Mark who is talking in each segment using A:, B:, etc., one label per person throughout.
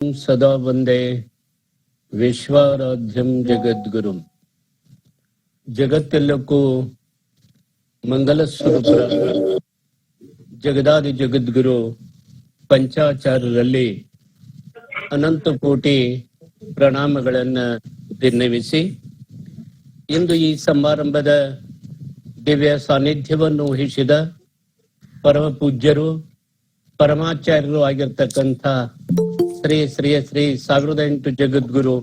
A: ಸದಾ ವಂದೇ ವಿಶ್ವಾರಾಧ್ಯಂ ಜಗದ್ಗುರು ಜಗತ್ತೆಲ್ಲಕ್ಕೂ ಮಂಗಲ ಸ್ವರೂಪ ಜಗದಾದಿ ಜಗದ್ಗುರು ಪಂಚಾಚಾರ್ಯರಲ್ಲಿ ಅನಂತ ಕೋಟಿ ಪ್ರಣಾಮಗಳನ್ನ ದಿನ್ನವಿಸಿ ಇಂದು ಈ ಸಮಾರಂಭದ ದಿವ್ಯ ಸಾನ್ನಿಧ್ಯವನ್ನು ವಹಿಸಿದ ಪರಮ ಪೂಜ್ಯರು ಪರಮಾಚಾರ್ಯರು ಆಗಿರ್ತಕ್ಕಂಥ ಶ್ರೀ ಶ್ರೀ ಶ್ರೀ ಸಾವಿರದ ಎಂಟು ಜಗದ್ಗುರು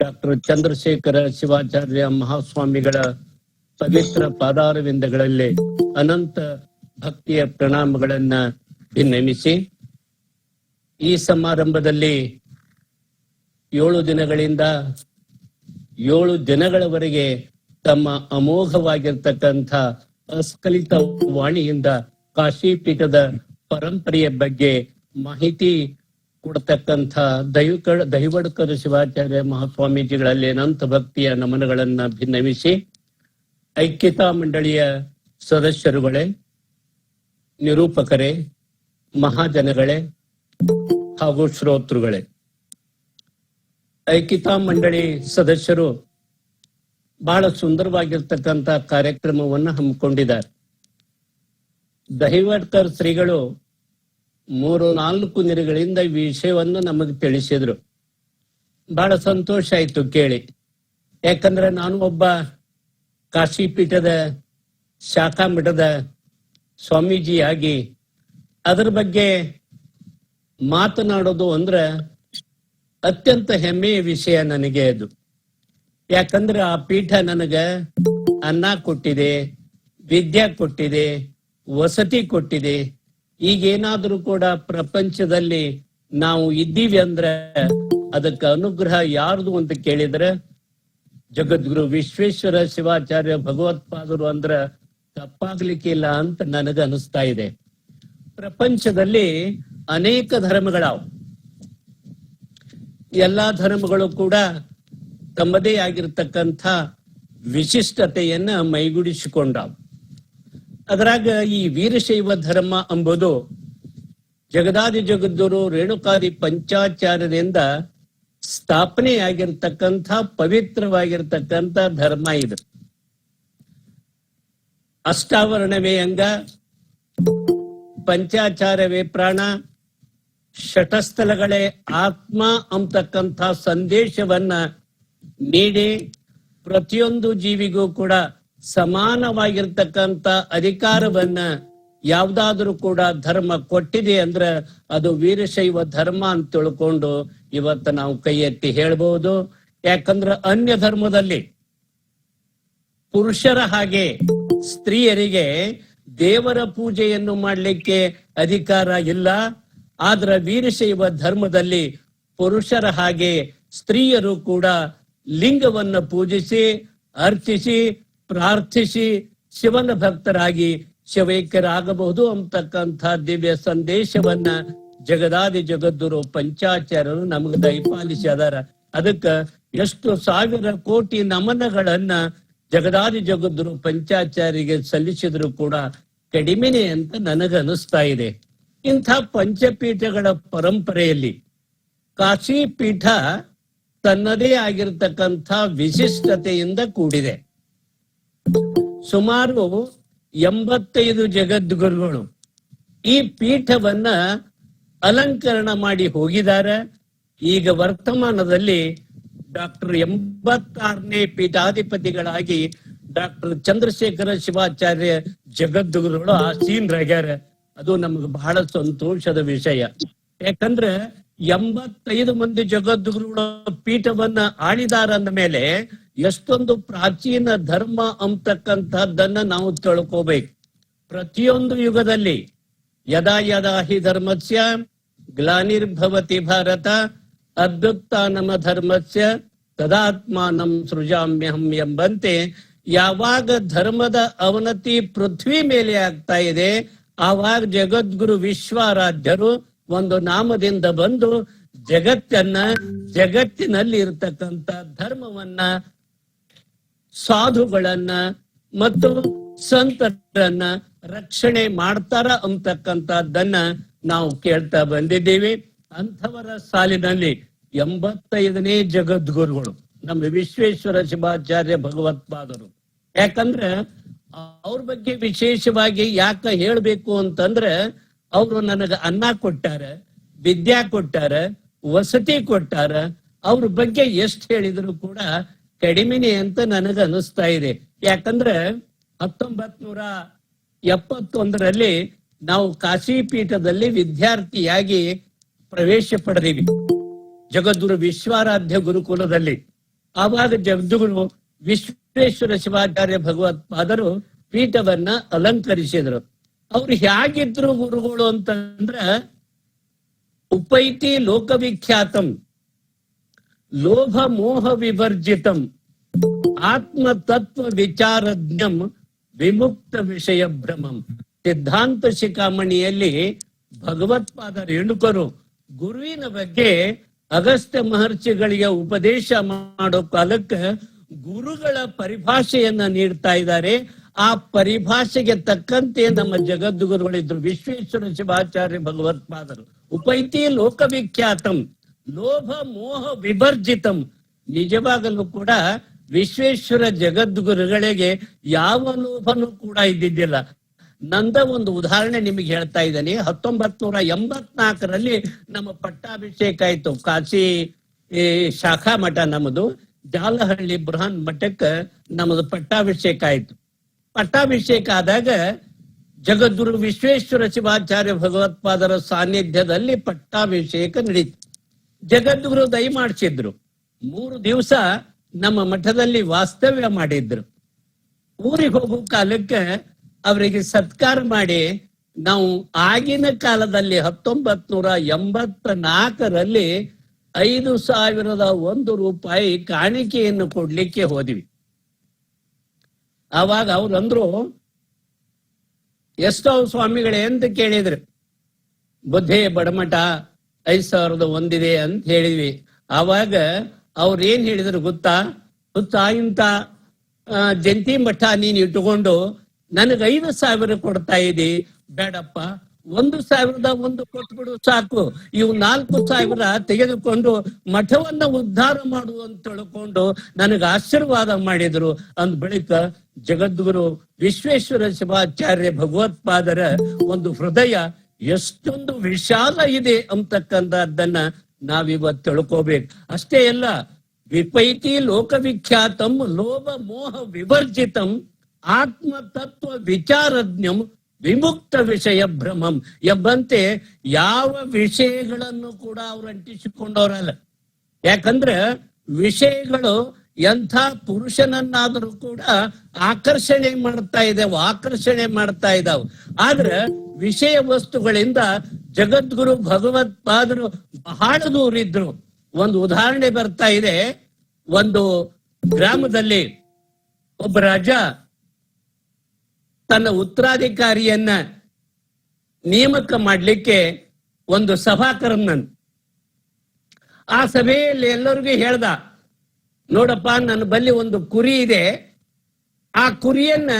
A: ಡಾಕ್ಟರ್ ಚಂದ್ರಶೇಖರ ಶಿವಾಚಾರ್ಯ ಮಹಾಸ್ವಾಮಿಗಳ ಪವಿತ್ರ ಪಾದಾರವಿಂದಗಳಲ್ಲಿ ಅನಂತ ಭಕ್ತಿಯ ಪ್ರಣಾಮಗಳನ್ನ ಭಿನ್ನಮಿಸಿ ಈ ಸಮಾರಂಭದಲ್ಲಿ ಏಳು ದಿನಗಳಿಂದ ಏಳು ದಿನಗಳವರೆಗೆ ತಮ್ಮ ಅಮೋಘವಾಗಿರ್ತಕ್ಕಂಥ ಅಸ್ಕಲಿತ ವಾಣಿಯಿಂದ ಕಾಶಿ ಪೀಠದ ಪರಂಪರೆಯ ಬಗ್ಗೆ ಮಾಹಿತಿ ಕೊಡ್ತಕ್ಕಂಥ ದೈವಕ, ದೈವಡ್ಕರ ಶಿವಾಚಾರ್ಯ ಮಹಾಸ್ವಾಮೀಜಿಗಳಲ್ಲಿ ಅನಂತ ಭಕ್ತಿಯ ನಮನಗಳನ್ನ ಭಿನ್ನವಿಸಿ ಐಕ್ಯತಾ ಮಂಡಳಿಯ ಸದಸ್ಯರುಗಳೇ, ನಿರೂಪಕರೇ, ಮಹಾಜನಗಳೇ ಹಾಗೂ ಶ್ರೋತೃಗಳೇ. ಐಕ್ಯತಾ ಮಂಡಳಿ ಸದಸ್ಯರು ಬಹಳ ಸುಂದರವಾಗಿರ್ತಕ್ಕಂಥ ಕಾರ್ಯಕ್ರಮವನ್ನು ಹಮ್ಮಿಕೊಂಡಿದ್ದಾರೆ. ದೈವಡ್ಕರ್ ಶ್ರೀಗಳು ಮೂರು, ನಾಲ್ಕು ದಿನಗಳಿಂದ ಈ ವಿಷಯವನ್ನು ನಮಗೆ ತಿಳಿಸಿದ್ರು. ಬಹಳ ಸಂತೋಷ ಆಯ್ತು ಕೇಳಿ. ಯಾಕಂದ್ರೆ ನಾನು ಒಬ್ಬ ಕಾಶಿ ಪೀಠದ ಶಾಖಾ ಮಠದ ಸ್ವಾಮೀಜಿಯಾಗಿ, ಅದರ ಬಗ್ಗೆ ಮಾತನಾಡೋದು ಅಂದ್ರೆ ಅತ್ಯಂತ ಹೆಮ್ಮೆಯ ವಿಷಯ ನನಗೆ ಅದು. ಯಾಕಂದ್ರೆ ಆ ಪೀಠ ನನಗ ಅನ್ನ ಕೊಟ್ಟಿದೆ, ವಿದ್ಯೆ ಕೊಟ್ಟಿದೆ, ವಸತಿ ಕೊಟ್ಟಿದೆ ಈಗೇನಾದ್ರೂ ಕೂಡ ಪ್ರಪಂಚದಲ್ಲಿ ನಾವು ಇದ್ದೀವಿ ಅಂದ್ರೆ ಅದಕ್ಕೆ ಅನುಗ್ರಹ ಯಾರ್ದು ಅಂತ ಕೇಳಿದ್ರೆ ಜಗದ್ಗುರು ವಿಶ್ವೇಶ್ವರ ಶಿವಾಚಾರ್ಯ ಭಗವತ್ಪಾದರು ಅಂದ್ರ ತಪ್ಪಾಗ್ಲಿಕ್ಕಿಲ್ಲ ಅಂತ ನನಗ ಅನಿಸ್ತಾ ಇದೆ. ಪ್ರಪಂಚದಲ್ಲಿ ಅನೇಕ ಧರ್ಮಗಳಾವ. ಎಲ್ಲಾ ಧರ್ಮಗಳು ಕೂಡ ತಮ್ಮದೇ ಆಗಿರ್ತಕ್ಕಂಥ ವಿಶಿಷ್ಟತೆಯನ್ನ ಮೈಗೂಡಿಸಿಕೊಂಡಾವ್. ಅದ್ರಾಗ ಈ ವೀರಶೈವ ಧರ್ಮ ಅಂಬುದು ಜಗದಾದಿ ಜಗದ್ಗುರು ರೇಣುಕಾದಿ ಪಂಚಾಚಾರ್ಯರಿಂದ ಸ್ಥಾಪನೆಯಾಗಿರ್ತಕ್ಕಂಥ ಪವಿತ್ರವಾಗಿರ್ತಕ್ಕಂಥ ಧರ್ಮ ಇದು. ಅಷ್ಟಾವರಣವೇ ಅಂಗ, ಪಂಚಾಚಾರವೇ ಪ್ರಾಣ ಶಟಸ್ಥಲಗಳೇ ಆತ್ಮ ಅಂತಕ್ಕಂಥ ಸಂದೇಶವನ್ನ ನೀಡಿ ಪ್ರತಿಯೊಂದು ಜೀವಿಗೂ ಕೂಡ ಸಮಾನವಾಗಿರ್ತಕ್ಕಂಥ ಅಧಿಕಾರವನ್ನ ಯಾವ್ದಾದ್ರೂ ಕೂಡ ಧರ್ಮ ಕೊಟ್ಟಿದೆ ಅಂದ್ರ ಅದು ವೀರಶೈವ ಧರ್ಮ ಅಂತ ತಿಳ್ಕೊಂಡು ಇವತ್ತ ನಾವು ಕೈ ಎತ್ತಿ ಹೇಳ್ಬಹುದು ಯಾಕಂದ್ರ ಅನ್ಯ ಧರ್ಮದಲ್ಲಿ ಪುರುಷರ ಹಾಗೆ ಸ್ತ್ರೀಯರಿಗೆ ದೇವರ ಪೂಜೆಯನ್ನು ಮಾಡಲಿಕ್ಕೆ ಅಧಿಕಾರ ಇಲ್ಲ. ಆದ್ರ ವೀರಶೈವ ಧರ್ಮದಲ್ಲಿ ಪುರುಷರ ಹಾಗೆ ಸ್ತ್ರೀಯರು ಕೂಡ ಲಿಂಗವನ್ನ ಪೂಜಿಸಿ, ಅರ್ಚಿಸಿ ಪ್ರಾರ್ಥಿಸಿ ಶಿವನ ಭಕ್ತರಾಗಿ ಶಿವೈಕ್ಯರಾಗಬಹುದು ಅಂತಕ್ಕಂಥ ದಿವ್ಯ ಸಂದೇಶವನ್ನ ಜಗದಾದಿ ಜಗದ್ಗುರು ಪಂಚಾಚಾರ್ಯರು ನಮಗ ದಯಪಾಲಿಸಿ ಅದಾರ. ಅದಕ್ಕ ಎಷ್ಟು ಸಾವಿರ ಕೋಟಿ ನಮನಗಳನ್ನ ಜಗದಾದಿ ಜಗದ್ಗುರು ಪಂಚಾಚಾರ್ಯರಿಗೆ ಸಲ್ಲಿಸಿದ್ರು ಕೂಡ ಕಡಿಮೆನೆ ಅಂತ ನನಗ ಅನಿಸ್ತಾ ಇದೆ. ಇಂಥ ಪಂಚಪೀಠಗಳ ಪರಂಪರೆಯಲ್ಲಿ ಕಾಶಿ ಪೀಠ ತನ್ನದೇ ಆಗಿರ್ತಕ್ಕಂಥ ವಿಶಿಷ್ಟತೆಯಿಂದ ಕೂಡಿದೆ. ಸುಮಾರು ಎಂಬತ್ತೈದು ಜಗದ್ಗುರುಗಳು ಈ ಪೀಠವನ್ನ ಅಲಂಕರಣ ಮಾಡಿ ಹೋಗಿದ್ದಾರೆ. ಈಗ ವರ್ತಮಾನದಲ್ಲಿ ಡಾಕ್ಟರ್ ಎಂಬತ್ತಾರನೇ ಪೀಠಾಧಿಪತಿಗಳಾಗಿ ಡಾಕ್ಟರ್ ಚಂದ್ರಶೇಖರ ಶಿವಾಚಾರ್ಯ ಜಗದ್ಗುರುಗಳು ಆಸೀನರಾಗ್ಯಾರ. ಅದು ನಮ್ಗೆ ಬಹಳ ಸಂತೋಷದ ವಿಷಯ. ಯಾಕಂದ್ರೆ ಎಂಬತ್ತೈದು ಮಂದಿ ಜಗದ್ಗುರುಗಳ ಪೀಠವನ್ನ ಆಳಿದಾರ ಅಂದ ಮೇಲೆ ಎಷ್ಟೊಂದು ಪ್ರಾಚೀನ ಧರ್ಮ ಅಂತಕ್ಕಂಥದ್ದನ್ನ ನಾವು ತಿಳ್ಕೋಬೇಕು. ಪ್ರತಿಯೊಂದು ಯುಗದಲ್ಲಿ ಯದಾ ಯದಾ ಹಿ ಧರ್ಮಸ್ಯ, ಗ್ಲಾನಿರ್ಭವತಿ ಭಾರತ ಅಭ್ಯುತ್ಥಾನಮ ಧರ್ಮಸ್ಯ, ತದಾತ್ಮಾನಂ ಸೃಜಾಮ್ಯಹಂ ಎಂಬಂತೆ ಯಾವಾಗ ಧರ್ಮದ ಅವನತಿ ಪೃಥ್ವಿ ಮೇಲೆ ಆಗ್ತಾ ಇದೆ, ಆವಾಗ ಜಗದ್ಗುರು ವಿಶ್ವಾರಾಧ್ಯರು ಒಂದು ನಾಮದಿಂದ ಬಂದು ಜಗತ್ತನ್ನ ಜಗತ್ತಿನಲ್ಲಿ ಇರತಕ್ಕಂತ ಧರ್ಮವನ್ನ ಸಾಧುಗಳನ್ನ ಮತ್ತು ಸಂತರನ್ನ ರಕ್ಷಣೆ ಮಾಡ್ತಾರ ಅಂತಕ್ಕಂಥದ್ದನ್ನ ನಾವು ಕೇಳ್ತಾ ಬಂದಿದ್ದೀವಿ. ಅಂಥವರ ಸಾಲಿನಲ್ಲಿ ಎಂಬತ್ತೈದನೇ ಜಗದ್ಗುರುಗಳು ನಮ್ಮ ವಿಶ್ವೇಶ್ವರ ಶಿವಾಚಾರ್ಯ ಭಗವತ್ಪಾದರು. ಯಾಕಂದ್ರೆ ಅವ್ರ ಬಗ್ಗೆ ವಿಶೇಷವಾಗಿ ಯಾಕ ಹೇಳ್ಬೇಕು ಅಂತಂದ್ರೆ ಅವರು ನನಗ ಅನ್ನ ಕೊಟ್ಟಾರ, ವಿದ್ಯಾ ಕೊಟ್ಟಾರ, ವಸತಿ ಕೊಟ್ಟಾರ, ಅವ್ರ ಬಗ್ಗೆ ಎಷ್ಟು ಹೇಳಿದ್ರು ಕೂಡ ಕಡಿಮೆನೆ ಅಂತ ನನಗ ಅನಿಸ್ತಾ ಇದೆ. ಯಾಕಂದ್ರೆ ಹತ್ತೊಂಬತ್ ನೂರ ಎಪ್ಪತ್ತೊಂದರಲ್ಲಿ ನಾವು ಕಾಶಿ ಪೀಠದಲ್ಲಿ ವಿದ್ಯಾರ್ಥಿಯಾಗಿ ಪ್ರವೇಶ ಪಡೆದೀವಿ. ಜಗದ್ಗುರು ವಿಶ್ವಾರಾಧ್ಯ ಗುರುಕುಲದಲ್ಲಿ. ಆವಾಗ ಜಗದ್ಗುರು ವಿಶ್ವೇಶ್ವರ ಶಿವಾಚಾರ್ಯ ಭಗವತ್ಪಾದರು ಪೀಠವನ್ನ ಅಲಂಕರಿಸಿದ್ರು. ಅವ್ರು ಹೇಗಿದ್ರು ಗುರುಗಳು ಅಂತಂದ್ರ ಉಪೈತಿ ಲೋಕವಿಖ್ಯಾತಂ. ಲೋಭ ಮೋಹ ವಿವರ್ಜಿತಂ ಆತ್ಮ ತತ್ವ ವಿಚಾರಜ್ಞಂ ವಿಮುಕ್ತ ವಿಷಯ ಭ್ರಮಂ ಸಿದ್ಧಾಂತ ಶಿಖಾಮಣಿಯಲ್ಲಿ ಭಗವತ್ಪಾದ ರೇಣುಕರು ಗುರುವಿನ ಬಗ್ಗೆ ಅಗಸ್ತ್ಯ ಮಹರ್ಷಿಗಳಿಗೆ ಉಪದೇಶ ಮಾಡೋ ಕಾಲಕ್ಕೆ ಗುರುಗಳ ಪರಿಭಾಷೆಯನ್ನ ನೀಡ್ತಾ ಇದ್ದಾರೆ. ಆ ಪರಿಭಾಷೆಗೆ ತಕ್ಕಂತೆ ನಮ್ಮ ಜಗದ್ಗುರುಗಳಿದ್ರು ವಿಶ್ವೇಶ್ವರ ಶಿವಾಚಾರ್ಯ ಭಗವತ್ಪಾದರು. ಉಪೈತಿ ಲೋಕವಿಖ್ಯಾತಂ. ಲೋಭ, ಮೋಹ, ವಿಭರ್ಜಿತಂ. ನಿಜವಾಗಲೂ ಕೂಡ ವಿಶ್ವೇಶ್ವರ ಜಗದ್ಗುರುಗಳಿಗೆ ಯಾವ ಲೋಭನೂ ಕೂಡ ಇದ್ದಿದ್ದಿಲ್ಲ. ನಂದ ಒಂದು ಉದಾಹರಣೆ ನಿಮಗೆ ಹೇಳ್ತಾ ಇದ್ದೀನಿ. ಹತ್ತೊಂಬತ್ ನೂರ ಎಂಬತ್ನಾಲ್ಕರಲ್ಲಿ ನಮ್ಮ ಪಟ್ಟಾಭಿಷೇಕ ಆಯ್ತು. ಕಾಶಿ, ಈ ಶಾಖಾ ಮಠ ನಮ್ಮದು. ಜಾಲಹಳ್ಳಿ ಬೃಹನ್ ಮಠಕ್ಕೆ ನಮ್ಮದು ಪಟ್ಟಾಭಿಷೇಕ ಆಯ್ತು. ಪಟ್ಟಾಭಿಷೇಕ ಆದಾಗ ಜಗದ್ಗುರು ವಿಶ್ವೇಶ್ವರ ಶಿವಾಚಾರ್ಯ ಭಗವತ್ಪಾದರ ಸಾನ್ನಿಧ್ಯದಲ್ಲಿ ಪಟ್ಟಾಭಿಷೇಕ ನಡೀತು. ಜಗದ್ಗುರು ದಯ ಮಾಡಿಸಿದ್ರು. ಮೂರು ದಿವಸ ನಮ್ಮ ಮಠದಲ್ಲಿ ವಾಸ್ತವ್ಯ ಮಾಡಿದ್ರು. ಊರಿಗೆ ಹೋಗೋ ಕಾಲಕ್ಕೆ ಅವರಿಗೆ ಸತ್ಕಾರ ಮಾಡಿ ನಾವು ಆಗಿನ ಕಾಲದಲ್ಲಿ ಹತ್ತೊಂಬತ್ ನೂರ ಎಂಬತ್ತ ನಾಲ್ಕರಲ್ಲಿ ಐದು ಸಾವಿರದ ಒಂದು ರೂಪಾಯಿ ಕಾಣಿಕೆಯನ್ನು ಕೊಡ್ಲಿಕ್ಕೆ ಹೋದ್ವಿ. ಆವಾಗ ಅವ್ರಂದ್ರು, ಎಷ್ಟೋ ಸ್ವಾಮಿಗಳೇ ಅಂತ ಕೇಳಿದ್ರು, ಬುದ್ಧಿ ಬಡಮಠ ಐದ್ ಸಾವಿರದ ಒಂದಿದೆ ಅಂತ ಹೇಳಿದ್ವಿ. ಆವಾಗ ಅವ್ರ ಏನ್ ಹೇಳಿದ್ರು ಗೊತ್ತಾ? ಗೊತ್ತಾ ಇಂತ ಜಂತಿ ಮಠ ನೀನ್ ಇಟ್ಟುಕೊಂಡು ನನಗೆ ಐದು ಸಾವಿರ ಕೊಡ್ತಾ ಇದಿ. ಬೇಡಪ್ಪ, ಒಂದು ಸಾವಿರದ ಒಂದು ಕೊಟ್ಬಿಡು ಸಾಕು. ಇವು ನಾಲ್ಕು ಸಾವಿರ ತೆಗೆದುಕೊಂಡು ಮಠವನ್ನ ಉದ್ಧಾರ ಮಾಡು ಅಂತ ತಿಳ್ಕೊಂಡು ನನಗೆ ಆಶೀರ್ವಾದ ಮಾಡಿದ್ರು. ಅಂದ ಬಳಿಕ ಜಗದ್ಗುರು ವಿಶ್ವೇಶ್ವರ ಶಿವಾಚಾರ್ಯ ಭಗವತ್ಪಾದರ ಒಂದು ಹೃದಯ ಎಷ್ಟೊಂದು ವಿಶಾಲ ಇದೆ ಅಂತಕ್ಕಂಥದ್ದನ್ನ ನಾವಿವತ್ತು ತಿಳ್ಕೋಬೇಕು. ಅಷ್ಟೇ ಅಲ್ಲ, ವಿಪೈತಿ ಲೋಕವಿಖ್ಯಾತಂ ಲೋಭ ಮೋಹ ವಿವರ್ಜಿತಂ ಆತ್ಮ ತತ್ವ ವಿಚಾರಜ್ಞಂ ವಿಮುಕ್ತ ವಿಷಯ ಭ್ರಮಂ ಎಂಬಂತೆ ಯಾವ ವಿಷಯಗಳನ್ನು ಕೂಡ ಅವ್ರು ಅಂಟಿಸಿಕೊಂಡವರಲ್ಲ. ಯಾಕಂದ್ರೆ ವಿಷಯಗಳು ಎಂಥ ಪುರುಷನನ್ನಾದರೂ ಕೂಡ ಆಕರ್ಷಣೆ ಮಾಡ್ತಾ ಇದಾವೆ, ಆಕರ್ಷಣೆ ಮಾಡ್ತಾ ಇದಾವೆ. ಆದ್ರೆ ವಿಷಯ ವಸ್ತುಗಳಿಂದ ಜಗದ್ಗುರು ಭಗವತ್ಪಾದರು ಬಹಳ ದೂರಿದ್ರು ಒಂದು ಉದಾಹರಣೆ ಬರ್ತಾ ಇದೆ. ಒಂದು ಗ್ರಾಮದಲ್ಲಿ ಒಬ್ಬ ರಾಜ ತನ್ನ ಉತ್ತರಾಧಿಕಾರಿಯನ್ನ ನೇಮಕ ಮಾಡಲಿಕ್ಕೆ ಒಂದು ಸಭಾ ಆ ಸಭೆಯಲ್ಲಿ ಎಲ್ಲರಿಗೂ ಹೇಳ್ದ, ನೋಡಪ್ಪ, ನನ್ನ ಬಲ್ಲಿ ಒಂದು ಕುರಿ ಇದೆ. ಆ ಕುರಿಯನ್ನ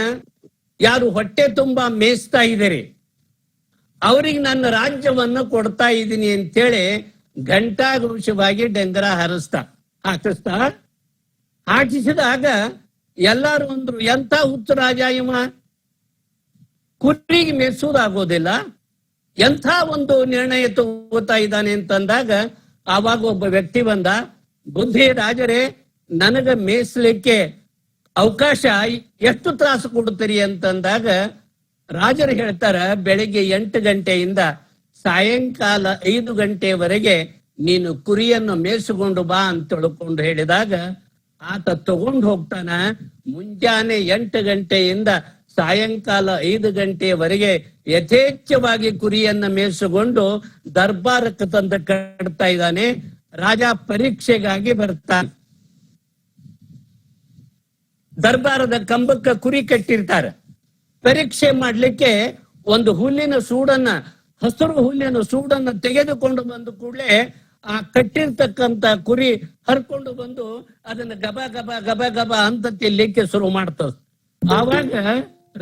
A: ಯಾರು ಹೊಟ್ಟೆ ತುಂಬಾ ಮೇಯಿಸ್ತಾ ಇದ್ದೀರಿ? ಅವ್ರಿಗೆ ನನ್ನ ರಾಜ್ಯವನ್ನ ಕೊಡ್ತಾ ಇದ್ದೀನಿ ಅಂತೇಳಿ ಘಂಟಾಘೋಷವಾಗಿ ಡಂಗರ ಹಾರಿಸ್ತಾ, ಹಾಕಿಸ್ತಾ, ಹಾಕಿಸಿದಾಗ ಎಲ್ಲಾರು ಅಂದ್ರು ಎಂತ ಹುಚ್ಚು ರಾಜ ಇವ ಕುರಿಗೆ ಮೆಚ್ಚುವುದಾಗೋದಿಲ್ಲ. ಎಂಥ ಒಂದು ನಿರ್ಣಯ ತಗೋತಾ ಇದ್ದಾನೆ ಅಂತಂದಾಗ ಆವಾಗ ಒಬ್ಬ ವ್ಯಕ್ತಿ ಬಂದ, ಬುದ್ಧಿ ರಾಜರೇ, ನನಗ ಮೇಯಿಸ್ಲಿಕ್ಕೆ ಅವಕಾಶ ಎಷ್ಟು ತ್ರಾಸು ಕೊಡುತ್ತೀರಿ? ಅಂತಂದಾಗ ರಾಜರು ಹೇಳ್ತಾರ, ಬೆಳಿಗ್ಗೆ ಎಂಟು ಗಂಟೆಯಿಂದ ಸಾಯಂಕಾಲ ಐದು ಗಂಟೆವರೆಗೆ ನೀನು ಕುರಿಯನ್ನು ಮೇಯಿಸಿಕೊಂಡು ಬಾ ಅಂತ ತಿಳ್ಕೊಂಡು ಹೇಳಿದಾಗ, ಆತ ತಗೊಂಡು ಹೋಗ್ತಾನ. ಮುಂಜಾನೆ ಎಂಟು ಗಂಟೆಯಿಂದ ಸಾಯಂಕಾಲ ಐದು ಗಂಟೆಯವರೆಗೆ ಯಥೇಚ್ಛವಾಗಿ ಕುರಿಯನ್ನ ಮೇಯಿಸಿಕೊಂಡು ದರ್ಬಾರಕ್ಕೆ ತಂದು ಕಟ್ತಾ ಇದ್ದಾನೆ. ರಾಜ ಪರೀಕ್ಷೆಗಾಗಿ ಬರ್ತಾನೆ ದರ್ಬಾರದ ಕಂಬಕ್ಕ ಕುರಿ ಕಟ್ಟಿರ್ತಾರೆ. ಪರೀಕ್ಷೆ ಮಾಡಲಿಕ್ಕೆ ಒಂದು ಹುಲ್ಲಿನ ಸೂಡನ್ನ, ಹಸಿರು ಹುಲ್ಲಿನ ಸೂಡನ್ನ ತೆಗೆದುಕೊಂಡು ಬಂದು ಕೂಡಲೇ ಆ ಕಟ್ಟಿರ್ತಕ್ಕಂತ ಕುರಿ ಹರ್ಕೊಂಡು ಬಂದು ಅದನ್ನ ಗಬ ಗಬ ಗಬ ಗಬ ಅಂತ ತಿನ್ಲಿಕ್ಕೆ ಶುರು ಮಾಡ್ತದ ಆವಾಗ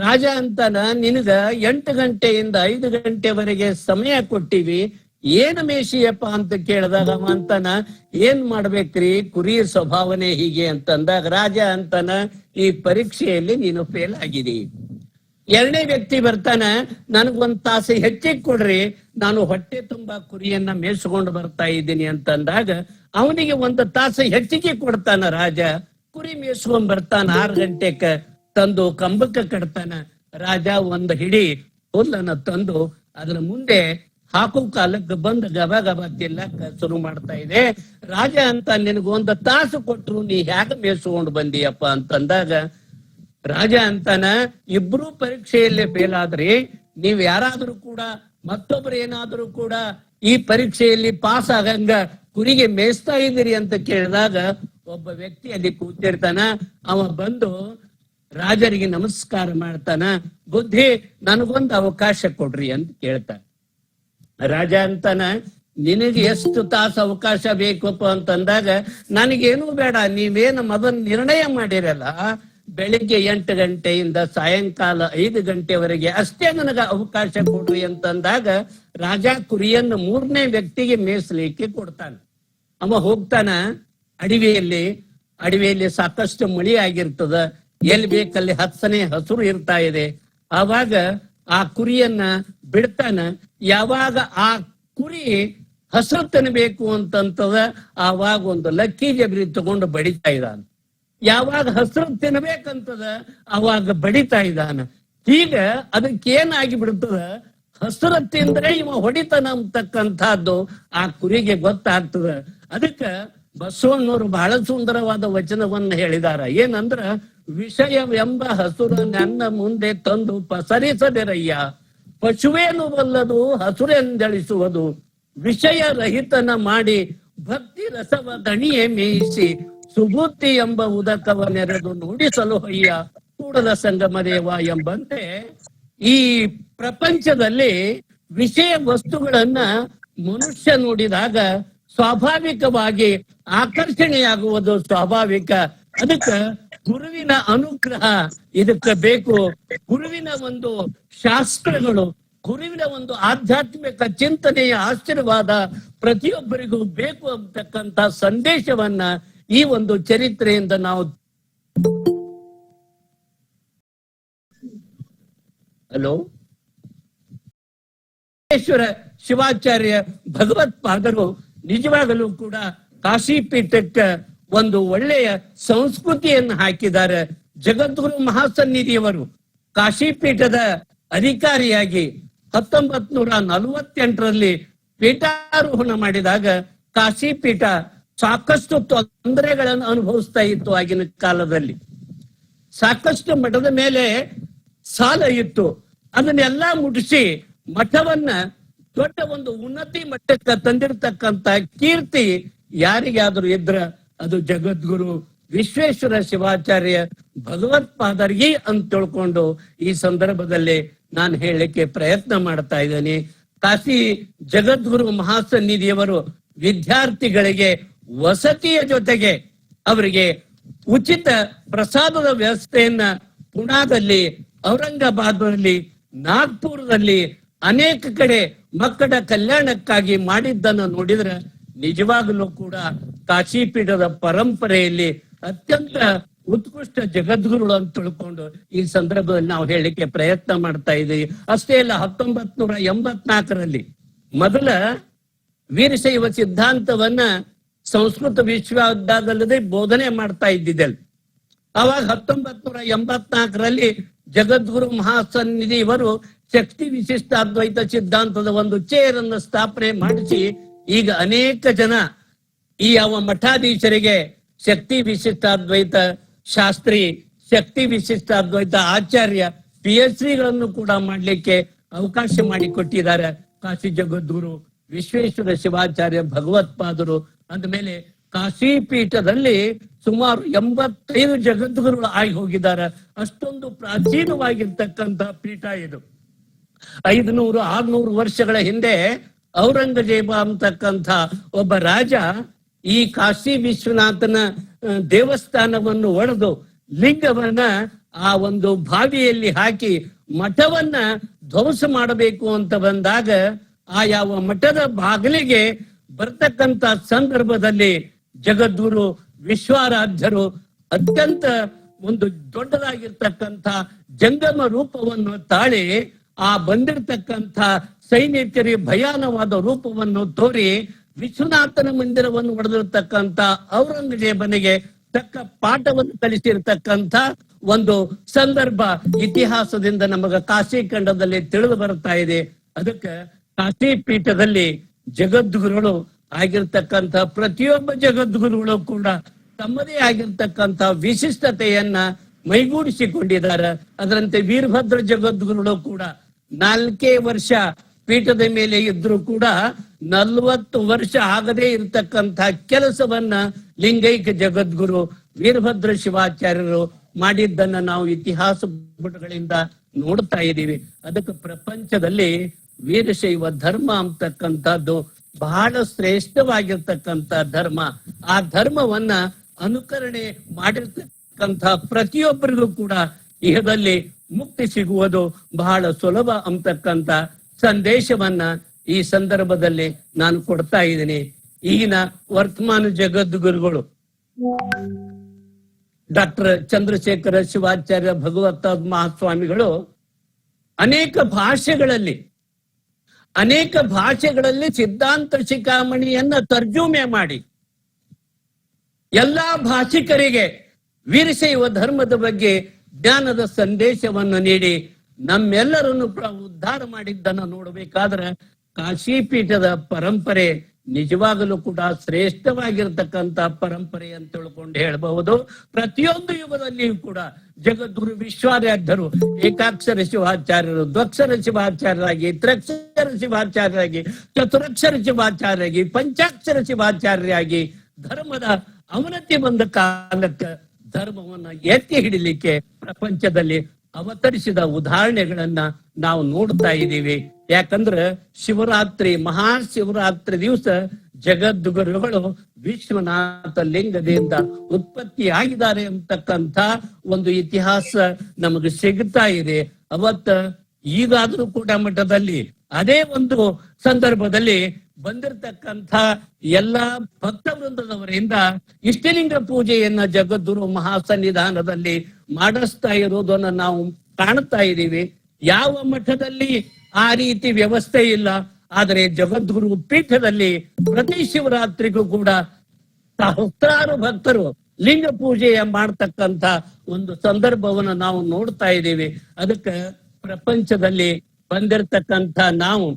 A: ರಾಜ ಅಂತಾನ, ನಿನಗ ಎಂಟು ಗಂಟೆಯಿಂದ ಐದು ಗಂಟೆವರೆಗೆ ಸಮಯ ಕೊಟ್ಟಿವಿ. ಏನ್ ಮೇಷಿಯಪ್ಪ ಅಂತ ಕೇಳಿದಾಗ ಅವ ಅಂತಾನ, ಏನ್ ಮಾಡ್ಬೇಕ್ರಿ? ಕುರಿ ಸ್ವಭಾವನೆ ಹೀಗೆ ಅಂತಂದಾಗ ರಾಜ ಅಂತಾನ, ಈ ಪರೀಕ್ಷೆಯಲ್ಲಿ ನೀನು ಫೇಲ್ ಆಗಿದಿ. ಎರಡನೇ ವ್ಯಕ್ತಿ ಬರ್ತಾನೆ, ನನಗೊಂದ್ ತಾಸು ಹೆಚ್ಚಿಗೆ ಕೊಡ್ರಿ, ನಾನು ಹೊಟ್ಟೆ ತುಂಬಾ ಕುರಿಯನ್ನ ಮೇಯಿಸ್ಕೊಂಡು ಬರ್ತಾ ಇದ್ದೀನಿ ಅಂತಂದಾಗ, ಅವನಿಗೆ ಒಂದು ತಾಸು ಹೆಚ್ಚಿಗೆ ಕೊಡ್ತಾನ ರಾಜ, ಕುರಿ ಮೇಯಿಸ್ಕೊಂಡ್ ಬರ್ತಾನ ಆರು ಗಂಟೆಕ, ತಂದು ಕಂಬಕ್ಕ ಕಟ್ತಾನ. ರಾಜ ಒಂದು ಹಿಡಿ ಹುಲ್ಲನ್ನ ತಂದು ಅದ್ರ ಮುಂದೆ ಹಾಕೋ ಕಾಲಕ್ಕೆ ಬಂದು ಗಬ ಗಬ ತಿಲ್ಲಕ್ಕ ಶುರು ಮಾಡ್ತಾ ಇದೆ. ರಾಜ ಅಂತ, ನಿನಗೊಂದು ತಾಸು ಕೊಟ್ರು, ನೀ ಹೇಗ ಮೇಯಿಸ್ಕೊಂಡು ಬಂದಿಯಪ್ಪ? ಅಂತಂದಾಗ ರಾಜ ಅಂತಾನ ಇಬ್ರು ಪರೀಕ್ಷೆಯಲ್ಲಿ ಫೇಲ್ ಆದ್ರಿ ನೀವ್ ಯಾರಾದ್ರೂ ಕೂಡ ಮತ್ತೊಬ್ರು ಏನಾದ್ರೂ ಕೂಡ ಈ ಪರೀಕ್ಷೆಯಲ್ಲಿ ಪಾಸ್ ಆಗಂಗ ಕುರಿಗೆ ಮೇಯಿಸ್ತಾ ಇದ್ದೀರಿ ಅಂತ ಕೇಳಿದಾಗ ಒಬ್ಬ ವ್ಯಕ್ತಿ ಅಲ್ಲಿ ಕೂತಿರ್ತಾನ. ಅವ ಬಂದು ರಾಜರಿಗೆ ನಮಸ್ಕಾರ ಮಾಡ್ತಾನ. ಬುದ್ಧಿ, ನನಗೊಂದು ಅವಕಾಶ ಕೊಡ್ರಿ ಅಂತ ಕೇಳ್ತಾನ. ರಾಜ ಅಂತಾನ, ನಿನಗೆ ಎಷ್ಟು ತಾಸು ಅವಕಾಶ ಬೇಕಪ್ಪ ಅಂತಂದಾಗ, ನನಗೇನು ಬೇಡ, ನೀವೇನು ಮದನ್ ನಿರ್ಣಯ ಮಾಡಿರಲ್ಲ ಬೆಳಿಗ್ಗೆ ಎಂಟು ಗಂಟೆಯಿಂದ ಸಾಯಂಕಾಲ ಐದು ಗಂಟೆವರೆಗೆ ಅಷ್ಟೇ ನನಗೆ ಅವಕಾಶ ಕೊಡು ಅಂತಂದಾಗ ರಾಜ ಕುರಿಯನ್ನು ಮೂರನೇ ವ್ಯಕ್ತಿಗೆ ಮೇಯಿಸಲಿಕ್ಕೆ ಕೊಡ್ತಾನೆ. ಅವ ಹೋಗ್ತಾನ, ಅಡವಿಯಲ್ಲಿ ಅಡವಿಯಲ್ಲಿ ಸಾಕಷ್ಟು ಮಳಿ ಆಗಿರ್ತದ, ಎಲ್ಲಿ ಬೇಕಲ್ಲಿ ಹತ್ತನೇ ಹಸುರು ಇರ್ತಾ ಇದೆ. ಆವಾಗ ಆ ಕುರಿಯನ್ನ ಬಿಡ್ತಾನ, ಯಾವಾಗ ಆ ಕುರಿ ಹಸರು ತಿನ್ಬೇಕು ಅಂತಂತದ ಆವಾಗ ಒಂದು ಲಕ್ಕಿ ಜಬರಿ ತಗೊಂಡು ಬಡಿತಾ ಇದ್ದಾನ. ಯಾವಾಗ ಹಸಿರು ತಿನ್ಬೇಕಂತದ ಅವಾಗ ಬಡಿತಾ ಇದ್ದಾನ. ಈಗ ಅದಕ್ಕೆ ಏನಾಗಿ ಬಿಡ್ತದ ಹಸಿರು ತಿಂದ್ರೆ ಇವ ಹೊಡಿತನ ಅಂತಕ್ಕಂಥದ್ದು ಆ ಕುರಿಗೆ ಗೊತ್ತಾಗ್ತದ. ಅದಕ್ಕ ಬಸವಣ್ಣವರು ಬಹಳ ಸುಂದರವಾದ ವಚನವನ್ನ ಹೇಳಿದಾರ. ಏನಂದ್ರ, ವಿಷಯವೆಂಬ ಹಸುರ ನನ್ನ ಮುಂದೆ ತಂದು ಪಸರಿಸದಿರಯ್ಯ. ಪಶುವೇನು ಬಲ್ಲದು ಹಸುರೆಂದಳಿಸುವುದು. ವಿಷಯ ರಹಿತನ ಮಾಡಿ ಭಕ್ತಿ ರಸವ ದಣಿಯೇ ಮೇಯಿಸಿ ಸುಬುದ್ಧಿ ಎಂಬ ಉದಕವ ನೆರೆದು ನುಡಿಸಲು ಹೊಯ್ಯ ಕೂಡಲ ಸಂಗಮ ದೇವ ಎಂಬಂತೆ ಈ ಪ್ರಪಂಚದಲ್ಲಿ ವಿಷಯ ವಸ್ತುಗಳನ್ನ ಮನುಷ್ಯ ನೋಡಿದಾಗ ಸ್ವಾಭಾವಿಕವಾಗಿ ಆಕರ್ಷಣೆಯಾಗುವುದು ಸ್ವಾಭಾವಿಕ. ಅದಕ್ಕ ಗುರುವಿನ ಅನುಗ್ರಹ ಇದಕ್ಕೆ ಬೇಕು. ಗುರುವಿನ ಒಂದು ಶಾಸ್ತ್ರಗಳು, ಗುರುವಿನ ಒಂದು ಆಧ್ಯಾತ್ಮಿಕ ಚಿಂತನೆಯ ಆಶೀರ್ವಾದ ಪ್ರತಿಯೊಬ್ಬರಿಗೂ ಬೇಕು ಅಂತಕ್ಕಂತ ಸಂದೇಶವನ್ನ ಈ ಒಂದು ಚರಿತ್ರೆಯಿಂದ ನಾವು ಹಲೋ? ಶಿವಾಚಾರ್ಯ ಭಗವತ್ಪಾದರು ನಿಜವಾಗಲೂ ಕೂಡ ಕಾಶಿ ಪೀಠಕ್ಕೆ ಒಂದು ಒಳ್ಳೆಯ ಸಂಸ್ಕೃತಿಯನ್ನು ಹಾಕಿದ್ದಾರೆ. ಜಗದ್ಗುರು ಮಹಾಸನ್ನಿಧಿಯವರು ಕಾಶಿ ಪೀಠದ ಅಧಿಕಾರಿಯಾಗಿ ಹತ್ತೊಂಬತ್ ನೂರ ನಲವತ್ತೆಂಟರಲ್ಲಿ ಪೀಠಾರೋಹಣ ಮಾಡಿದಾಗ ಕಾಶಿ ಪೀಠ ಸಾಕಷ್ಟು ತೊಂದರೆಗಳನ್ನು ಅನುಭವಿಸ್ತಾ ಇತ್ತು ಆಗಿನ ಕಾಲದಲ್ಲಿ. ಸಾಕಷ್ಟು ಮಠದ ಮೇಲೆ ಸಾಲ ಇತ್ತು. ಅದನ್ನೆಲ್ಲ ಮುಟ್ಟಿಸಿ ಮಠವನ್ನ ದೊಡ್ಡ ಒಂದು ಉನ್ನತಿ ಮಟ್ಟಕ್ಕೆ ತಂದಿರತಕ್ಕಂತ ಕೀರ್ತಿ ಯಾರಿಗಾದ್ರೂ ಇದ್ರ ಅದು ಜಗದ್ಗುರು ವಿಶ್ವೇಶ್ವರ ಶಿವಾಚಾರ್ಯ ಭಗವತ್ಪಾದರಿಗೆ ಅಂತ ತಿಳ್ಕೊಂಡು ಈ ಸಂದರ್ಭದಲ್ಲಿ ನಾನು ಹೇಳಕ್ಕೆ ಪ್ರಯತ್ನ ಮಾಡ್ತಾ ಇದ್ದೇನೆ. ಕಾಶಿ ಜಗದ್ಗುರು ಮಹಾಸನ್ನಿಧಿಯವರು ವಿದ್ಯಾರ್ಥಿಗಳಿಗೆ ವಸತಿಯ ಜೊತೆಗೆ ಅವರಿಗೆ ಉಚಿತ ಪ್ರಸಾದದ ವ್ಯವಸ್ಥೆಯನ್ನ ಪುಣಾದಲ್ಲಿ, ಔರಂಗಾಬಾದ್ನಲ್ಲಿ, ನಾಗ್ಪುರದಲ್ಲಿ ಅನೇಕ ಕಡೆ ಮಕ್ಕಳ ಕಲ್ಯಾಣಕ್ಕಾಗಿ ಮಾಡಿದ್ದನ್ನು ನೋಡಿದ್ರೆ ನಿಜವಾಗಲೂ ಕೂಡ ಕಾಶಿಪೀಠದ ಪರಂಪರೆಯಲ್ಲಿ ಅತ್ಯಂತ ಉತ್ಕೃಷ್ಟ ಜಗದ್ಗುರುಗಳು ಅಂತ ತಿಳ್ಕೊಂಡು ಈ ಸಂದರ್ಭದಲ್ಲಿ ನಾವು ಹೇಳಲಿಕ್ಕೆ ಪ್ರಯತ್ನ ಮಾಡ್ತಾ ಇದ್ದೀವಿ. ಅಷ್ಟೇ ಅಲ್ಲ ಹತ್ತೊಂಬತ್ ನೂರ ಎಂಬತ್ನಾಲ್ಕರಲ್ಲಿ ಮೊದಲ ವೀರಶೈವ ಸಿದ್ಧಾಂತವನ್ನ ಸಂಸ್ಕೃತ ವಿಶ್ವವಿದ್ಯಾಲಯದಲ್ಲಿ ಬೋಧನೆ ಮಾಡ್ತಾ ಇದ್ದಿದ್ದೆ ಅವಾಗ ಹತ್ತೊಂಬತ್ ನೂರ ಎಂಬತ್ನಾಲ್ಕರಲ್ಲಿ ಜಗದ್ಗುರು ಮಹಾಸನ್ನಿಧಿ ಇವರು ಶಕ್ತಿ ವಿಶಿಷ್ಟ ಅದ್ವೈತ ಸಿದ್ಧಾಂತದ ಒಂದು ಚೇರ್ ಅನ್ನು ಸ್ಥಾಪನೆ ಮಾಡಿಸಿ, ಈಗ ಅನೇಕ ಜನ ಈ ಅವ ಮಠಾಧೀಶರಿಗೆ ಶಕ್ತಿ ವಿಶಿಷ್ಟ ಅದ್ವೈತ ಶಾಸ್ತ್ರಿ, ಶಕ್ತಿ ವಿಶಿಷ್ಟ ಅದ್ವೈತ ಆಚಾರ್ಯ ಪಿ ಎಚ್ ಕೂಡ ಮಾಡಲಿಕ್ಕೆ ಅವಕಾಶ ಮಾಡಿಕೊಟ್ಟಿದ್ದಾರೆ. ಕಾಶಿ ಜಗದ್ಗುರು ವಿಶ್ವೇಶ್ವರ ಶಿವಾಚಾರ್ಯ ಭಗವತ್ಪಾದರು ಅಂದಮೇಲೆ ಕಾಶಿ ಪೀಠದಲ್ಲಿ ಸುಮಾರು ಎಂಬತ್ತೈದು ಜಗದ್ಗುರುಗಳು ಆಗಿ ಹೋಗಿದ್ದಾರೆ. ಅಷ್ಟೊಂದು ಪ್ರಾಚೀನವಾಗಿರ್ತಕ್ಕಂತ ಪೀಠ ಇದು. ಐದುನೂರು, ಆರ್ನೂರು ವರ್ಷಗಳ ಹಿಂದೆ ಔರಂಗಜೇಬ ಅಂತಕ್ಕಂಥ ಒಬ್ಬ ರಾಜ ಈ ಕಾಶಿ ವಿಶ್ವನಾಥನ ದೇವಸ್ಥಾನವನ್ನು ಒಡೆದು ಲಿಂಗವನ್ನ ಆ ಒಂದು ಬಾವಿಯಲ್ಲಿ ಹಾಕಿ ಮಠವನ್ನ ಧ್ವಂಸ ಮಾಡಬೇಕು ಅಂತ ಬಂದಾಗ ಆ ಯಾವ ಮಠದ ಬಾಗಿಲಿಗೆ ಬರ್ತಕ್ಕಂತ ಸಂದರ್ಭದಲ್ಲಿ ಜಗದ್ಗುರು, ವಿಶ್ವಾರಾಧ್ಯರು ಅತ್ಯಂತ ಒಂದು ದೊಡ್ಡದಾಗಿರ್ತಕ್ಕಂಥ ಜಂಗಮ ರೂಪವನ್ನು ತಾಳಿ ಆ ಬಂದಿರತಕ್ಕಂಥ ಸೈನಿಕರಿ ಭಯಾನವಾದ ರೂಪವನ್ನು ತೋರಿ ವಿಶ್ವನಾಥನ ಮಂದಿರವನ್ನು ಹೊಡೆದಿರ್ತಕ್ಕಂಥ ಔರಂಗಜೇಬನಿಗೆ ತಕ್ಕ ಪಾಠವನ್ನು ಕಲಿಸಿರ್ತಕ್ಕಂಥ ಒಂದು ಸಂದರ್ಭ ಇತಿಹಾಸದಿಂದ ನಮಗ ಕಾಶಿ ಖಂಡದಲ್ಲಿ ತಿಳಿದು ಬರ್ತಾ ಇದೆ. ಅದಕ್ಕೆ ಕಾಶಿ ಪೀಠದಲ್ಲಿ ಜಗದ್ಗುರುಗಳು ಆಗಿರ್ತಕ್ಕಂಥ ಪ್ರತಿಯೊಬ್ಬ ಜಗದ್ಗುರುಗಳು ಕೂಡ ತಮ್ಮದೇ ಆಗಿರ್ತಕ್ಕಂಥ ವಿಶಿಷ್ಟತೆಯನ್ನ ಮೈಗೂಡಿಸಿಕೊಂಡಿದ್ದಾರೆ. ಅದರಂತೆ ವೀರಭದ್ರ ಜಗದ್ಗುರುಗಳು ಕೂಡ ನಾಲ್ಕೇ ವರ್ಷ ಪೀಠದ ಮೇಲೆ ಇದ್ರು ಕೂಡ ನಲ್ವತ್ತು ವರ್ಷ ಆಗದೇ ಇರತಕ್ಕಂತ ಕೆಲಸವನ್ನ ಲಿಂಗೈಕ ಜಗದ್ಗುರು ವೀರಭದ್ರ ಶಿವಾಚಾರ್ಯರು ಮಾಡಿದ್ದನ್ನ ನಾವು ಇತಿಹಾಸ ಪುಟಗಳಿಂದ ನೋಡ್ತಾ ಇದ್ದೀವಿ. ಅದಕ್ಕೆ ಪ್ರಪಂಚದಲ್ಲಿ ವೀರಶೈವ ಧರ್ಮ ಅಂತಕ್ಕಂಥದ್ದು ಬಹಳ ಶ್ರೇಷ್ಠವಾಗಿರ್ತಕ್ಕಂಥ ಧರ್ಮ. ಆ ಧರ್ಮವನ್ನ ಅನುಕರಣೆ ಮಾಡಿರ್ತಕ್ಕಂಥ ಪ್ರತಿಯೊಬ್ಬರಿಗೂ ಕೂಡ ಇಹದಲ್ಲಿ ಮುಕ್ತಿ ಸಿಗುವುದು ಬಹಳ ಸುಲಭ ಅಂತಕ್ಕಂಥ ಸಂದೇಶವನ್ನ ಈ ಸಂದರ್ಭದಲ್ಲಿ ನಾನು ಕೊಡ್ತಾ ಇದ್ದೀನಿ. ಈಗಿನ ವರ್ತಮಾನ ಜಗದ್ಗುರುಗಳು. ಡಾಕ್ಟರ್ ಚಂದ್ರಶೇಖರ ಶಿವಾಚಾರ್ಯ ಭಗವತ ಮಹಾಸ್ವಾಮಿಗಳು ಅನೇಕ ಭಾಷೆಗಳಲ್ಲಿ ಅನೇಕ ಭಾಷೆಗಳಲ್ಲಿ ಸಿದ್ಧಾಂತ ಶಿಖಾಮಣಿಯನ್ನ ತರ್ಜುಮೆ ಮಾಡಿ. ಎಲ್ಲಾ ಭಾಷಿಕರಿಗೆ ವೀರಶೈವ ಧರ್ಮದ ಬಗ್ಗೆ ಜ್ಞಾನದ ಸಂದೇಶವನ್ನು ನೀಡಿ ನಮ್ಮೆಲ್ಲರನ್ನು ಉದ್ಧಾರ ಮಾಡಿದ್ದನ್ನು ನೋಡಬೇಕಾದ್ರೆ ಕಾಶಿ ಪೀಠದ ಪರಂಪರೆ ನಿಜವಾಗಲೂ ಕೂಡ ಶ್ರೇಷ್ಠವಾಗಿರ್ತಕ್ಕಂತ ಪರಂಪರೆ ಅಂತ ತಿಳ್ಕೊಂಡು ಹೇಳಬಹುದು. ಪ್ರತಿಯೊಂದು ಯುಗದಲ್ಲಿಯೂ ಕೂಡ ಜಗದ್ಗುರು ವಿಶ್ವಾರಾಧ್ಯರು ಏಕಾಕ್ಷರ ಶಿವಾಚಾರ್ಯರು, ದ್ವಕ್ಷರ ಶಿವಾಚಾರ್ಯರಾಗಿ ತ್ರಕ್ಷರ ಶಿವಾಚಾರ್ಯರಾಗಿ, ಚತುರಕ್ಷರ ಶಿವಾಚಾರ್ಯರಾಗಿ, ಪಂಚಾಕ್ಷರ ಶಿವಾಚಾರ್ಯರಾಗಿ ಧರ್ಮದ ಅವನತಿ ಬಂದ ಕಾಲಕ್ಕೆ ಧರ್ಮವನ್ನ ಎತ್ತಿ ಹಿಡಿಲಿಕ್ಕೆ ಪ್ರಪಂಚದಲ್ಲಿ ಅವತರಿಸಿದ ಉದಾಹರಣೆಗಳನ್ನ ನಾವು ನೋಡ್ತಾ ಇದ್ದೀವಿ. ಯಾಕಂದ್ರೆ ಶಿವರಾತ್ರಿ ಮಹಾಶಿವರಾತ್ರಿ ದಿವಸ ಜಗದ್ಗುರುಗಳು ವಿಶ್ವನಾಥ ಲಿಂಗದಿಂದ ಉತ್ಪತ್ತಿಯಾಗಿದ್ದಾರೆ ಅಂತಕ್ಕಂತ ಒಂದು ಇತಿಹಾಸ ನಮಗೆ ಸಿಗ್ತಾ ಇದೆ. ಅವತ್ತ ಈಗಾದ್ರೂ ಕೂಡ ಮಠದಲ್ಲಿ ಅದೇ ಒಂದು ಸಂದರ್ಭದಲ್ಲಿ ಬಂದಿರತಕ್ಕಂಥ ಎಲ್ಲಾ ಭಕ್ತ ವೃಂದದವರಿಂದ ಇಷ್ಟಲಿಂಗ ಪೂಜೆಯನ್ನ ಜಗದ್ಗುರು ಮಹಾಸನ್ನಿಧಾನದಲ್ಲಿ ಮಾಡಿಸ್ತಾ ಇರೋದನ್ನ ನಾವು ಕಾಣ್ತಾ ಇದ್ದೀವಿ. ಯಾವ ಮಠದಲ್ಲಿ ಆ ರೀತಿ ವ್ಯವಸ್ಥೆ ಇಲ್ಲ. ಆದರೆ ಜಗದ್ಗುರು ಪೀಠದಲ್ಲಿ ಪ್ರತಿ ಶಿವರಾತ್ರಿಗೂ ಕೂಡ ಸಹಸ್ರಾರು ಭಕ್ತರು ಲಿಂಗ ಪೂಜೆಯ ಮಾಡ್ತಕ್ಕಂತ ಒಂದು ಸಂದರ್ಭವನ್ನು ನಾವು ನೋಡ್ತಾ ಇದ್ದೀವಿ. ಅದಕ್ಕೆ ಪ್ರಪಂಚದಲ್ಲಿ ಬಂದಿರತಕ್ಕಂತ ನಾವು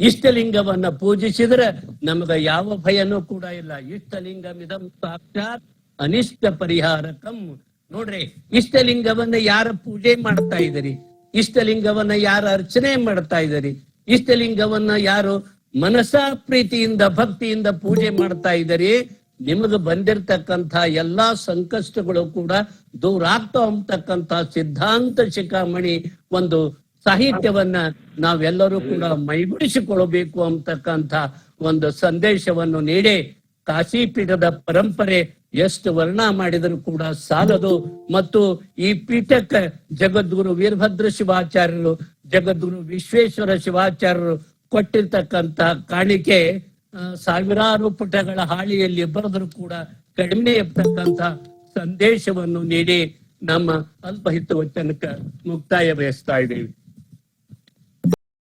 A: ಇಷ್ಟಲಿಂಗವನ್ನ ಪೂಜಿಸಿದ್ರೆ ನಮಗ ಯಾವ ಭಯನೂ ಕೂಡ ಇಲ್ಲ. ಇಷ್ಟಲಿಂಗ ಮಿದಂ ಸಾಕ್ಷಾತ್ ಅನಿಷ್ಟ ಪರಿಹಾರಕಂ. ನೋಡ್ರಿ, ಇಷ್ಟಲಿಂಗವನ್ನ ಯಾರ ಪೂಜೆ ಮಾಡ್ತಾ ಇದ್ದೀರಿ? ಇಷ್ಟಲಿಂಗವನ್ನ ಯಾರ ಅರ್ಚನೆ ಮಾಡ್ತಾ ಇದ್ದೀರಿ? ಇಷ್ಟಲಿಂಗವನ್ನ ಯಾರು ಮನಸಾ ಪ್ರೀತಿಯಿಂದ ಭಕ್ತಿಯಿಂದ ಪೂಜೆ ಮಾಡ್ತಾ ಇದ್ದೀರಿ ನಿಮಗೆ ಬಂದಿರತಕ್ಕಂಥ ಎಲ್ಲಾ ಸಂಕಷ್ಟಗಳು ಕೂಡ ದೂರ ಆಗ್ತಾ ಅಂತಕ್ಕಂತ ಸಿದ್ಧಾಂತ ಶಿಖಾಮಣಿ ಒಂದು ಸಾಹಿತ್ಯವನ್ನ ನಾವೆಲ್ಲರೂ ಕೂಡ ಮೈಗೂಡಿಸಿಕೊಳ್ಳಬೇಕು ಅಂತಕ್ಕಂಥ ಒಂದು ಸಂದೇಶವನ್ನು ನೀಡಿ ಕಾಶಿಪೀಠದ ಪರಂಪರೆ ಎಷ್ಟು ವರ್ಣ ಮಾಡಿದರೂ ಕೂಡ ಸಾಲದು. ಮತ್ತು ಈ ಪೀಠಕ್ಕೆ ಜಗದ್ಗುರು ವೀರಭದ್ರ ಶಿವಾಚಾರ್ಯರು, ಜಗದ್ಗುರು ವಿಶ್ವೇಶ್ವರ ಶಿವಾಚಾರ್ಯರು ಕೊಟ್ಟಿರ್ತಕ್ಕಂತ ಕಾಣಿಕೆ ಸಾವಿರಾರು ಪುಟಗಳ ಹಾಳಿಯಲ್ಲಿ ಬರೆದರೂ ಕೂಡ ಕಡಿಮೆ ಇರ್ತಕ್ಕಂತ ಸಂದೇಶವನ್ನು ನೀಡಿ ನಮ್ಮ ಅಲ್ಪ ಹಿತ ವಚನಕ್ಕೆ ಮುಕ್ತಾಯ ಬಯಸ್ತಾ ಇದ್ದೀವಿ.